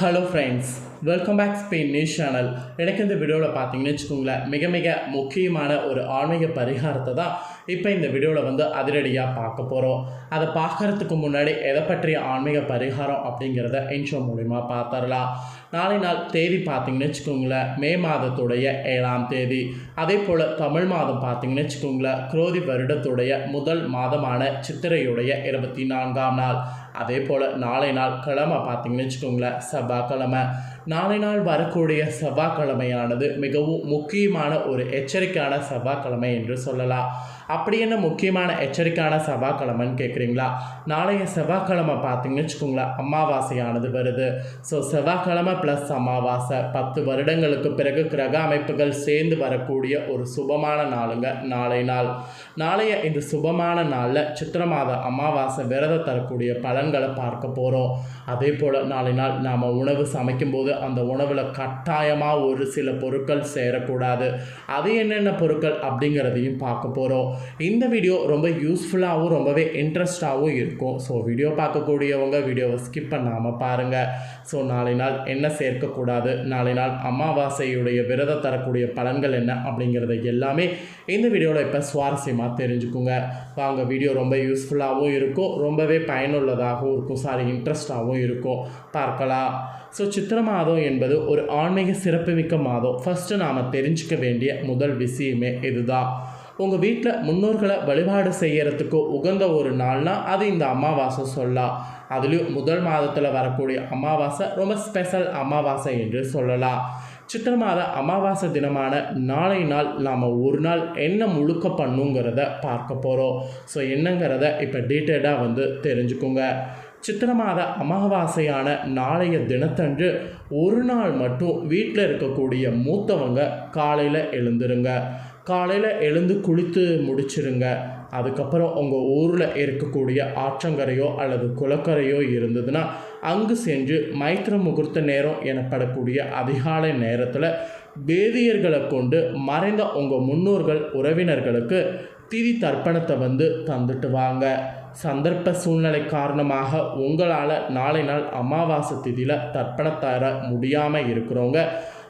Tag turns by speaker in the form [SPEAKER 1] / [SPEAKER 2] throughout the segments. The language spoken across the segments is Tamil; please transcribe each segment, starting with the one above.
[SPEAKER 1] Hello friends welcome back Spain news channel எனக்கு இந்த வீடியோவில் பார்த்தீங்கன்னு வச்சுக்கோங்களேன் மிக மிக முக்கியமான ஒரு ஆன்மீக பரிகாரத்தை தான் இப்போ இந்த வீடியோவில் வந்து அதிரடியாக பார்க்க போகிறோம் அதை பார்க்கறதுக்கு முன்னாடி எதை பற்றிய ஆன்மீக பரிகாரம் அப்படிங்கிறத இன்ஷோ மூலிமா பார்த்துடலாம். நாளை நாள் தேதி பார்த்தீங்கன்னு வச்சுக்கோங்களேன் மே மாதத்துடைய ஏழாம் தேதி. அதே போல் தமிழ் மாதம் பார்த்தீங்கன்னு வச்சுக்கோங்களேன் குரோதி வருடத்துடைய முதல் மாதமான சித்திரையுடைய இருபத்தி நான்காம் நாள். அதே போல் நாளை நாள் கிழமை பார்த்தீங்கன்னு வச்சுக்கோங்களேன் செவ்வாய்க்கிழமை. நாளை நாள் வரக்கூடிய செவ்வாய்க்கிழமையானது மிகவும் முக்கியமான ஒரு எச்சரிக்கையான செவ்வாய்க்கிழமை என்று சொல்லலாம். அப்படி என்ன முக்கியமான எச்சரிக்கையான செவ்வாய்க்கிழமைன்னு கேட்குறீங்களா நாளைய செவ்வாய்க்கிழமை பார்த்தீங்கன்னு வச்சுக்கோங்களேன் அமாவாசையானது வருது. ஸோ செவ்வாய்க்கிழமை ப்ளஸ் அமாவாசை பத்து வருடங்களுக்கு பிறகு கிரக அமைப்புகள் சேர்ந்து வரக்கூடிய ஒரு சுபமான நாளுங்க நாளை நாள். நாளைய இந்த சுபமான நாளில் சித்திர மாத அமாவாசை விரதம் தரக்கூடிய பலன்களை பார்க்க போகிறோம் அதே போல் நாளை நாள் நாம் உணவு சமைக்கும்போது அந்த உணவில் கட்டாயமாக ஒரு சில பொருட்கள் சேரக்கூடாது. அது என்னென்ன பொருட்கள் அப்படிங்கிறதையும் பார்க்க போகிறோம் இந்த வீடியோ ரொம்ப யூஸ்ஃபுல்லாகவும் ரொம்பவே இன்ட்ரெஸ்டாகவும் இருக்கும். ஸோ வீடியோ பார்க்கக்கூடியவங்க வீடியோவை ஸ்கிப் பண்ணாமல் பாருங்கள் ஸோ நாளை நாள் என்ன சேர்க்கக்கூடாது? நாளை நாள் அமாவாசையுடைய விரதம் தரக்கூடிய பலன்கள் என்ன? அப்படிங்கிறத எல்லாமே இந்த வீடியோவில் இப்போ சுவாரஸ்யமாக தெரிஞ்சுக்குங்க. வாங்க வீடியோ ரொம்ப யூஸ்ஃபுல்லாகவும் இருக்கும். ரொம்பவே பயனுள்ளதாகவும் இருக்கும். சாரி இன்ட்ரெஸ்டாகவும் இருக்கும். பார்க்கலாம். ஸோ சித்திர மாதம் என்பது ஒரு ஆன்மீக சிறப்புமிக்க மாதம். ஃபஸ்ட்டு நாம் தெரிஞ்சுக்க வேண்டிய முதல் விஷயமே இதுதான். உங்கள் வீட்டில் முன்னோர்களை வழிபாடு செய்கிறதுக்கு உகந்த ஒரு நாள்னா அது இந்த அமாவாசை சொல்லலாம் அதுலேயும் முதல் மாதத்தில் வரக்கூடிய அமாவாசை ரொம்ப ஸ்பெஷல் அமாவாசை என்று சொல்லலாம் சித்திர மாத அமாவாசை தினமான நாளை நாள் நாம் ஒரு நாள் என்ன முழுக்க பண்ணுங்கிறத பார்க்க போகிறோம் ஸோ என்னங்கிறத இப்போ டீட்டெயிலாக வந்து தெரிஞ்சுக்கோங்க. சித்திர மாத அமாவாசையான நாளைய தினத்தன்று ஒரு நாள் மட்டும் வீட்டில் இருக்கக்கூடிய மூத்தவங்க காலையில் எழுந்துருங்க. காலையில் எழுந்து குளித்து முடிச்சிருங்க. அதுக்கப்புறம் உங்கள் ஊரில் இருக்கக்கூடிய ஆற்றங்கரையோ அல்லது குளக்கரையோ இருந்ததுன்னா அங்கு சென்று மைத்திர முகூர்த்த நேரம் எனப்படக்கூடிய அதிகாலை நேரத்தில் வேதியர்களை கொண்டு மறைந்த உங்கள் முன்னோர்கள் உறவினர்களுக்கு திதி தர்ப்பணத்தை வந்து தந்துட்டு வாங்க. சந்தர்ப்ப சூழ்நிலை காரணமாக உங்களால் நாளை நாள் அமாவாசை திதியில் தர்ப்பணம் தர முடியாமல் இருக்கிறவங்க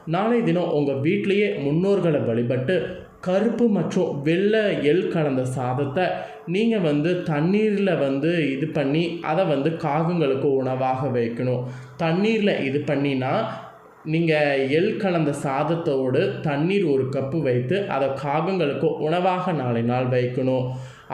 [SPEAKER 1] நாளை தினம் உங்கள் வீட்டிலையே முன்னோர்களை வழிபட்டு கருப்பு மற்றும் வெள்ளை எள் கலந்த சாதத்தை நீங்கள் வந்து தண்ணீரில் வந்து இது பண்ணி அதை வந்து காகங்களுக்கு உணவாக வைக்கணும். தண்ணீரில் இது பண்ணினா நீங்கள் எள் கலந்த சாதத்தோடு தண்ணீர் ஒரு கப்பு வைத்து அதை காகங்களுக்கு உணவாக நாளை நாள் வைக்கணும்.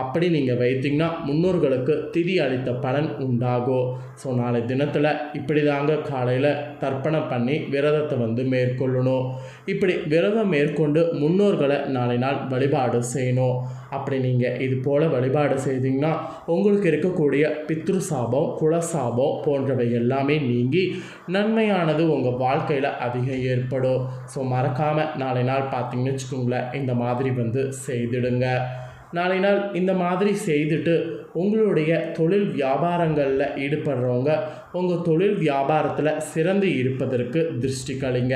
[SPEAKER 1] அப்படி நீங்கள் வைத்தீங்கன்னா முன்னோர்களுக்கு திதி அளித்த பலன் உண்டாகும் ஸோ நாளை தினத்தில் இப்படி தாங்க காலையில் தர்ப்பணம் பண்ணி விரதத்தை வந்து மேற்கொள்ளணும். இப்படி விரதம் மேற்கொண்டு முன்னோர்களை நாளை நாள் வழிபாடு செய்யணும். அப்படி நீங்கள் இது போல் வழிபாடு செய்தீங்கன்னா உங்களுக்கு இருக்கக்கூடிய பித்ரு சாபம் குலசாபம் போன்றவை எல்லாமே நீங்கி நன்மையானது உங்கள் வாழ்க்கையில் அதிகம் ஏற்படும். ஸோ மறக்காமல் நாளை நாள் பார்த்தீங்கன்னு வச்சுக்கோங்களேன் இந்த மாதிரி வந்து செய்திடுங்க. நாளை நாள் இந்த மாதிரி செய்துட்டு உங்களுடைய தொழில் வியாபாரங்களில் ஈடுபடுறவங்க உங்கள் தொழில் வியாபாரத்தில் சிறந்து இருப்பதற்கு திருஷ்டி கழிங்க.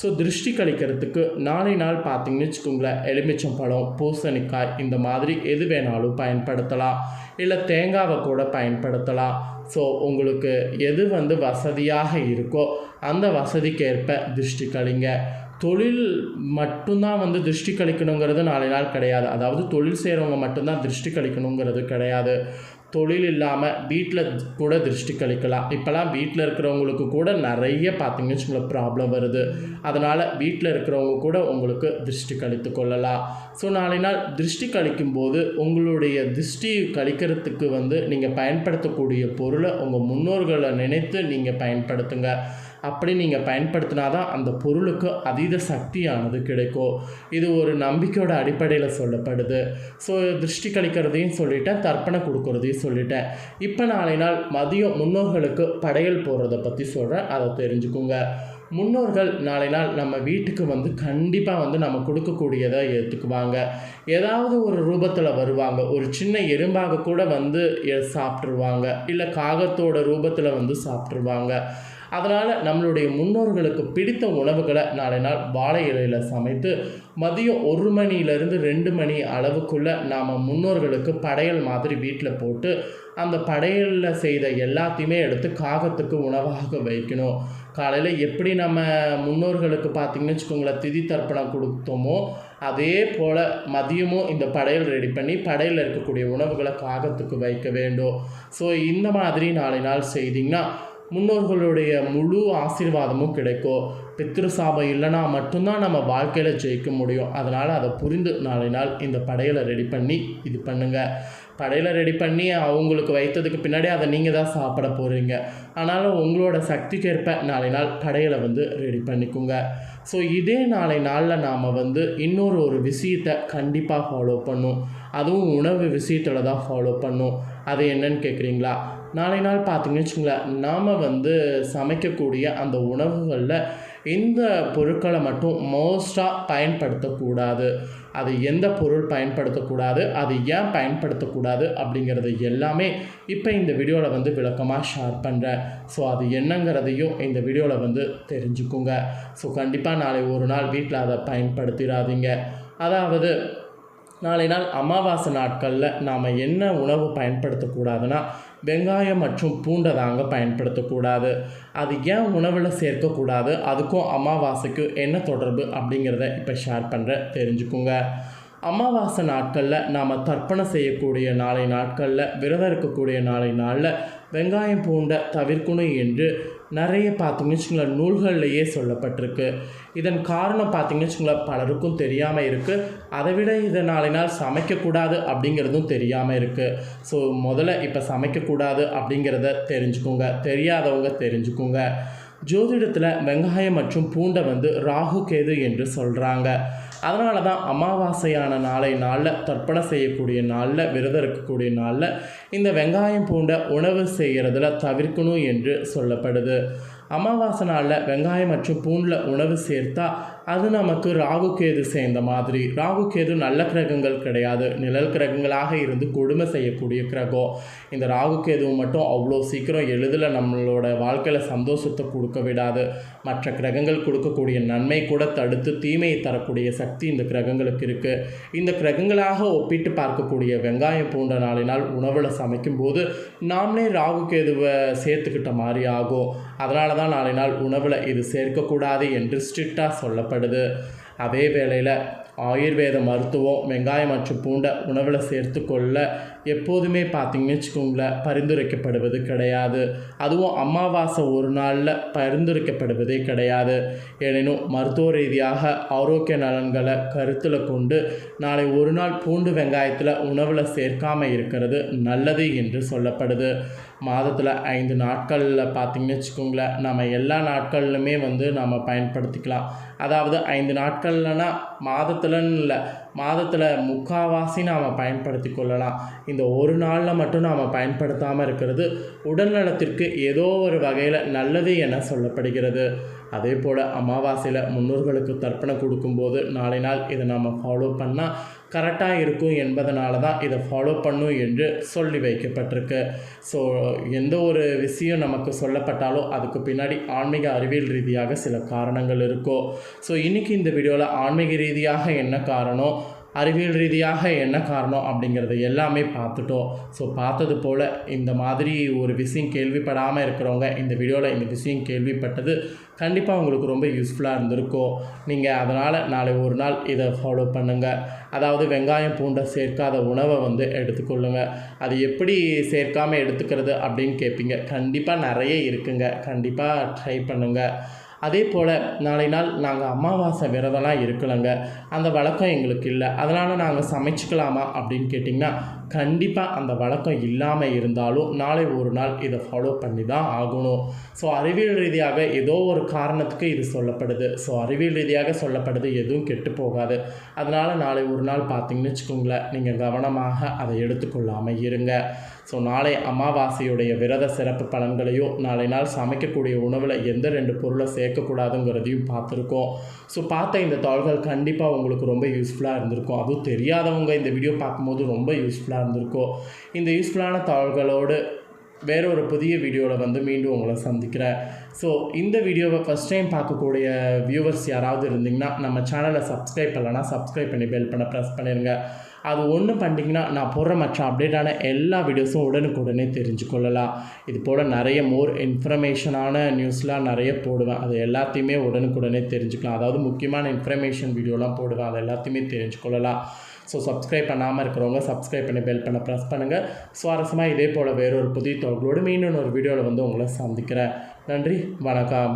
[SPEAKER 1] ஸோ திருஷ்டி கழிக்கிறதுக்கு நாளை நாள் பார்த்தீங்கன்னு வச்சுக்கோங்களேன் எலுமிச்சம் பழம் பூசணிக்காய் இந்த மாதிரி எது வேணாலும் பயன்படுத்தலாம். இல்லை தேங்காவை கூட பயன்படுத்தலாம். ஸோ உங்களுக்கு எது வந்து வசதியாக இருக்கோ அந்த வசதிக்கேற்ப திருஷ்டி கழிங்க. தொழில் மட்டும்தான் வந்து திருஷ்டி கழிக்கணுங்கிறது நாளை நாள் கிடையாது. அதாவது தொழில் செய்கிறவங்க மட்டும்தான் திருஷ்டி கழிக்கணுங்கிறது கிடையாது. தொழில் இல்லாமல் வீட்டில் கூட திருஷ்டி கழிக்கலாம். இப்போலாம் வீட்டில் இருக்கிறவங்களுக்கு கூட நிறைய பார்த்தீங்கன்னு வச்சுக்கோங்களேன் ப்ராப்ளம் வருது. அதனால் வீட்டில் இருக்கிறவங்க கூட உங்களுக்கு திருஷ்டி கழித்து கொள்ளலாம். ஸோ நாளை நாள் திருஷ்டி கழிக்கும்போது உங்களுடைய திருஷ்டி கழிக்கிறதுக்கு வந்து நீங்கள் பயன்படுத்தக்கூடிய பொருளை உங்கள் முன்னோர்களை நினைத்து நீங்கள் பயன்படுத்துங்க. அப்படி நீங்கள் பயன்படுத்தினா தான் அந்த பொருளுக்கு அதீத சக்தியானது கிடைக்கும். இது ஒரு நம்பிக்கையோட அடிப்படையில் சொல்லப்படுது. ஸோ திருஷ்டி கழிக்கிறதையும் சொல்லிட்டேன் தர்ப்பணம் கொடுக்குறதையும் சொல்லிட்டேன். இப்போ நாளை நாள் மதியம் முன்னோர்களுக்கு படையல் போடுறத பற்றி சொல்கிறேன் அதை தெரிஞ்சுக்குங்க. முன்னோர்கள் நாளை நாள் நம்ம வீட்டுக்கு வந்து கண்டிப்பாக வந்து நம்ம கொடுக்கக்கூடியதை ஏற்றுக்குவாங்க ஏதாவது ஒரு ரூபத்தில் வருவாங்க ஒரு சின்ன எறும்பாக கூட வந்து சாப்பிட்ருவாங்க இல்லை காகத்தோட ரூபத்தில் வந்து சாப்பிட்ருவாங்க அதனால் நம்மளுடைய முன்னோர்களுக்கு பிடித்த உணவுகளை நாளை நாள் வாழை இலையில் சமைத்து மதியம் ஒரு மணியிலேருந்து ரெண்டு மணி அளவுக்குள்ளே நாம் முன்னோர்களுக்கு படையல் மாதிரி வீட்டில் போட்டு அந்த படையலில் செய்த எல்லாத்தையுமே எடுத்து காகத்துக்கு உணவாக வைக்கணும். காலையில் எப்படி நம்ம முன்னோர்களுக்கு பார்த்திங்கன்னு வச்சுக்கோங்களேன் திதி தர்ப்பணம் கொடுத்தோமோ அதே போல் மதியமும் இந்த படையல் ரெடி பண்ணி படையில் இருக்கக்கூடிய உணவுகளை காகத்துக்கு வைக்க வேண்டும். ஸோ இந்த மாதிரி நாளை நாள் செய்திங்கன்னா முன்னோர்களுடைய முழு ஆசீர்வாதமும் கிடைக்கும் பித்ரு சாபம் இல்லைனா மட்டும்தான் நம்ம வாழ்க்கையில் ஜெயிக்க முடியும். அதனால் அதை புரிந்து நாளை நாள் இந்த படையலை ரெடி பண்ணி இது பண்ணுங்கள் படையில் ரெடி பண்ணி அவங்களுக்கு வைத்ததுக்கு பின்னாடி அதை நீங்கள் தான் சாப்பிட போகிறீங்க ஆனாலும் உங்களோட சக்திக்கேற்ப நாளை நாள் படையலை வந்து ரெடி பண்ணிக்கோங்க. ஸோ இதே நாளை நாளில் நாம் வந்து இன்னொரு ஒரு விஷயத்தை கண்டிப்பாக ஃபாலோ பண்ணும். அதுவும் உணவு விஷயத்தில் தான் ஃபாலோ பண்ணும். அது என்னன்னு கேட்குறீங்களா நாளை நாள் பார்த்தீங்கன்னு வச்சுங்களேன் நாம் வந்து சமைக்கக்கூடிய அந்த உணவுகளில் இந்த பொருட்களை மட்டும் மோஸ்ட்டாக பயன்படுத்தக்கூடாது. அது எந்த பொருள் பயன்படுத்தக்கூடாது அது ஏன் பயன்படுத்தக்கூடாது அப்படிங்கிறது எல்லாமே இப்போ இந்த வீடியோவில் வந்து விளக்கமாக ஷேர் பண்ணுறேன் ஸோ அது என்னங்கிறதையும் இந்த வீடியோவில் வந்து தெரிஞ்சுக்குங்க. ஸோ கண்டிப்பாக நாளை ஒரு நாள் வீட்டில் அதை பயன்படுத்திடாதீங்க அதாவது நாளை நாள் அமாவாசை நாட்களில் நாம் என்ன உணவு பயன்படுத்தக்கூடாதுன்னா வெங்காயம் மற்றும் பூண்டை தாங்க பயன்படுத்தக்கூடாது. அது ஏன் உணவில் சேர்க்கக்கூடாது? அதுக்கும் அமாவாசைக்கும் என்ன தொடர்பு அப்படிங்கிறத இப்போ ஷேர் பண்ணுறேன் தெரிஞ்சுக்குங்க. அமாவாசை நாட்களில் நாம் தர்ப்பணம் செய்யக்கூடிய நாளை நாட்களில் விரதம் இருக்கக்கூடிய நாளை நாளில் வெங்காயம் பூண்டை தவிர்க்கணும் என்று நிறைய பார்த்தீங்கன்னு வச்சுங்களேன் நூல்கள்லையே சொல்லப்பட்டிருக்கு. இதன் காரணம் பார்த்தீங்கன்னு வச்சுங்களேன் பலருக்கும் தெரியாமல் இருக்குது அதை விட இதை நாளை நாள் சமைக்கக்கூடாது அப்படிங்கிறதும் தெரியாமல் இருக்குது ஸோ முதல்ல இப்போ சமைக்கக்கூடாது அப்படிங்கிறத தெரிஞ்சுக்கோங்க. தெரியாதவங்க தெரிஞ்சுக்கோங்க. ஜோதிடத்தில் வெங்காயம் மற்றும் பூண்டை வந்து ராகு கேது என்று சொல்கிறாங்க அதனால தான் அமாவாசையான நாளை நாளில் தர்ப்பணம் செய்யக்கூடிய நாளில் விரதம் இருக்கக்கூடிய நாளில் இந்த வெங்காயம் பூண்டை உணவு செய்கிறதுல தவிர்க்கணும் என்று சொல்லப்படுது. அமாவாசை நாளில் வெங்காயம் மற்றும் பூண்டில் உணவு சேர்த்தா அது நமக்கு ராகு கேது சேர்ந்த மாதிரி. ராகு கேது நல்ல கிரகங்கள் கிடையாது. நிழல் கிரகங்களாக இருந்து கொடுமை செய்யக்கூடிய கிரகம். இந்த ராகு கேதுவை மட்டும் அவ்வளோ சீக்கிரம் எளிதில் நம்மளோட வாழ்க்கையில் சந்தோஷத்தை கொடுக்க விடாது. மற்ற கிரகங்கள் கொடுக்கக்கூடிய நன்மை கூட தடுத்து தீமையை தரக்கூடிய சக்தி இந்த கிரகங்களுக்கு இருக்குது இந்த கிரகங்களாக ஒப்பிட்டு பார்க்கக்கூடிய வெங்காயம் பூண்ட நாளினால் உணவில் சமைக்கும்போது நாமளே ராகு கேதுவை சேர்த்துக்கிட்ட மாதிரி ஆகும். அதனால தான் நாளை நாள் உணவில் இது சேர்க்கக்கூடாது என்று ஸ்ட்ரிக்டாக தேவைப்படுது அதே வேளையில் ஆயுர்வேத மருத்துவம் வெங்காயம் மற்றும் பூண்டை உணவில் சேர்த்துக்கொள்ள எப்போதுமே பார்த்தீங்கன்னு வச்சுக்கோங்களேன் பரிந்துரைக்கப்படுவது கிடையாது. அதுவும் அமாவாசை ஒரு நாளில் பரிந்துரைக்கப்படுவதே கிடையாது. எனினும் மருத்துவ ரீதியாக ஆரோக்கிய நலன்களை கருத்தில் கொண்டு நாளை ஒரு நாள் பூண்டு வெங்காயத்தில் உணவில் சேர்க்காமல் இருக்கிறது நல்லது என்று சொல்லப்படுது. மாதத்தில் ஐந்து நாட்களில் பார்த்திங்கன்னு வச்சுக்கோங்களேன் நம்ம எல்லா நாட்கள்லுமே வந்து நம்ம பயன்படுத்திக்கலாம். அதாவது ஐந்து நாட்கள்லனா மாதத்துலன்னு இல்லை மாதத்தில் முக்காவாசி நாம் பயன்படுத்தி கொள்ளலாம். இந்த ஒரு நாளில் மட்டும் நாம் பயன்படுத்தாமல் இருக்கிறது உடல்நலத்திற்கு ஏதோ ஒரு வகையில் நல்லது என சொல்லப்படுகிறது. அதே போல் அமாவாசையில் முன்னோர்களுக்கு தர்ப்பணம் கொடுக்கும்போது நாளை நாள் இதை நம்ம ஃபாலோ பண்ணால் கரெக்டாக இருக்கும் என்பதனால தான் இதை ஃபாலோ பண்ணும் என்று சொல்லி வைக்கப்பட்டிருக்கு. ஸோ எந்த ஒரு விஷயம் நமக்கு சொல்லப்பட்டாலும் அதுக்கு பின்னாடி ஆன்மீக அறிவியல் ரீதியாக சில காரணங்கள் இருக்கும் ஸோ இன்றைக்கி இந்த வீடியோவில் ஆன்மீக ரீதியாக என்ன காரணம்? அறிவியல் ரீதியாக என்ன காரணம் அப்படிங்கிறத எல்லாமே பார்த்துட்டோம். ஸோ பார்த்தது போல் இந்த மாதிரி ஒரு விஷயம் கேள்விப்படாமல் இருக்கிறவங்க இந்த வீடியோவில் இந்த விஷயம் கேள்விப்பட்டது கண்டிப்பாக உங்களுக்கு ரொம்ப யூஸ்ஃபுல்லாக இருந்திருக்கும். நீங்கள் அதனால் நாளை ஒரு நாள் இதை ஃபாலோ பண்ணுங்கள் அதாவது வெங்காயம் பூண்டை சேர்க்காத உணவை வந்து எடுத்துக்கொள்ளுங்கள் அது எப்படி சேர்க்காமல் எடுத்துக்கிறது அப்படின்னு கேட்பீங்க கண்டிப்பாக நிறைய இருக்குங்க. கண்டிப்பாக ட்ரை பண்ணுங்கள் அதே போல் நாளை நாள் நாங்கள் அமாவாசை விரதம்லாம் இருக்கலைங்க. அந்த வழக்கம் எங்களுக்கு இல்லை. அதனால் நாங்கள் சமைச்சிக்கலாமா அப்படின்னு கேட்டிங்கன்னா கண்டிப்பாக அந்த வழக்கம் இல்லாமல் இருந்தாலும் நாளை ஒரு நாள் இதை ஃபாலோ பண்ணி தான் ஆகணும். ஸோ அறிவியல் ரீதியாக ஏதோ ஒரு காரணத்துக்கு இது சொல்லப்படுது. ஸோ அறிவியல் ரீதியாக சொல்லப்படுது எதுவும் கெட்டு போகாது. அதனால் நாளை ஒரு நாள் பார்த்தீங்கன்னு வச்சுக்கோங்களேன் நீங்கள் கவனமாக அதை எடுத்துக்கொள்ளாமல் இருங்க. ஸோ நாளை அமாவாசையுடைய விரத சிறப்பு பலன்களையும் நாளை நாள் சமைக்கக்கூடிய உணவில் எந்த ரெண்டு பொருளை சேர்க்கக்கூடாதுங்கிறதையும் பார்த்துருக்கோம். ஸோ பார்த்த இந்த தாள்கள் கண்டிப்பாக உங்களுக்கு ரொம்ப யூஸ்ஃபுல்லாக இருந்திருக்கும். அதுவும் தெரியாதவங்க இந்த வீடியோ பார்க்கும்போது ரொம்ப யூஸ்ஃபுல்லாக இருந்திருக்கும் இந்த யூஸ்ஃபுல்லான தகவல்களோடு வேற ஒரு புதிய வீடியோவில் வந்து மீண்டும் உங்களை சந்திக்கிறேன். ஸோ இந்த வீடியோவை ஃபஸ்ட் டைம் பார்க்கக்கூடிய வியூவர்ஸ் யாராவது இருந்தீங்கன்னா நம்ம சேனலை சப்ஸ்கிரைப் பண்ணலன்னா சப்ஸ்கிரைப் பண்ணி பெல் பண்ண ப்ரெஸ் பண்ணிடுங்க அது ஒன்று பண்ணிட்டீங்கன்னா நான் போடுற மற்ற அப்டேட்டான எல்லா வீடியோஸும் உடனுக்குடனே தெரிஞ்சுக்கொள்ளலாம். இது போல் நிறைய மோர் இன்ஃபர்மேஷனான நியூஸ்லாம் நிறைய போடுவேன். அது எல்லாத்தையுமே உடனுக்குடனே தெரிஞ்சுக்கலாம். அதாவது முக்கியமான இன்ஃபர்மேஷன் வீடியோலாம் போடுவேன். அது எல்லாத்தையுமே தெரிஞ்சுக்கொள்ளலாம். ஸோ சப்ஸ்கிரைப் பண்ணாமல் இருக்கிறவங்க சப்ஸ்கிரைப் பண்ணி பெல் பண்ண ப்ரெஸ் பண்ணுங்கள் சுவாரஸ்யமாக இதே போல் வேறொரு புதிய தொகுதியோடு மீண்டும் ஒரு வீடியோவில் வந்து உங்களை சந்திக்கிறேன். நன்றி வணக்கம்.